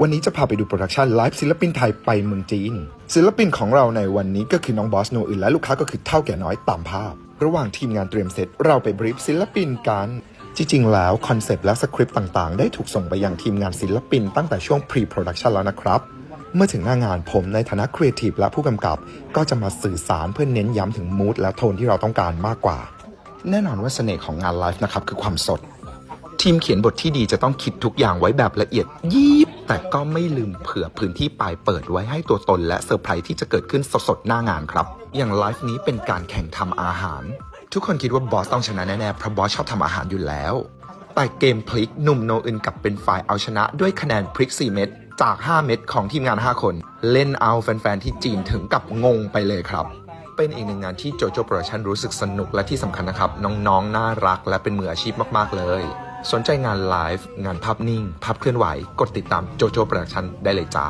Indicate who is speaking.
Speaker 1: วันนี้จะพาไปดูโปรดักชันไลฟ์ศิลปินไทยไปเมืองจีน ศิลปินของเราในวันนี้ก็คือน้องบอสโนอื่นและลูกค้าก็คือเท่าแก่น้อยตามภาพ ระหว่างทีมงานเตรียมเสร็จเราไปบรีฟศิลปินกัน จริงๆ แล้วคอนเซปต์และสคริปต์ต่างๆ ได้ถูกส่งไปยังทีมงานศิลปินตั้งแต่ช่วง pre-production แล้วนะครับ เมื่อถึงหน้างานผมในฐานะครีเอทีฟและผู้กำกับ ก็จะมาสื่อสารเพื่อเน้นย้ำถึงมูดและโทนที่เราต้องการมากกว่า แน่นอนว่าเสน่ห์ของงานไลฟ์นะครับคือความสด ทีมเขียนบทที่ดีจะต้องคิดทุกอย่างไว้แบบละเอียดยิบแต่ก็ไม่ลืมเผื่อพื้นที่ปลายเปิดไว้ให้ตัวตนและเซอร์ไพรส์ที่จะเกิดขึ้นสดๆหน้างานครับ อย่างไลฟ์นี้เป็นการแข่งทำอาหาร ทุกคนคิดว่าบอสต้องชนะแน่ๆเพราะบอสชอบทำอาหารอยู่แล้ว แต่เกมพลิกหนุ่มโนอึนกลับเป็นฝ่ายเอาชนะด้วยคะแนนพลิก 4 เม็ดจาก 5 เม็ดของทีมงาน 5 คน เล่นเอาแฟนๆที่จีนถึงกับงงไปเลยครับเป็นอีกหนึ่งงานที่โจโจโปรดักชันรู้สึกสนุกและที่สำคัญนะครับ น้องๆน่ารักและเป็นมืออาชีพมากๆเลย สนใจงานไลฟ์งานภาพนิ่ง ภาพเคลื่อนไหว กดติดตามโจโจโปรดักชันได้เลยจ้า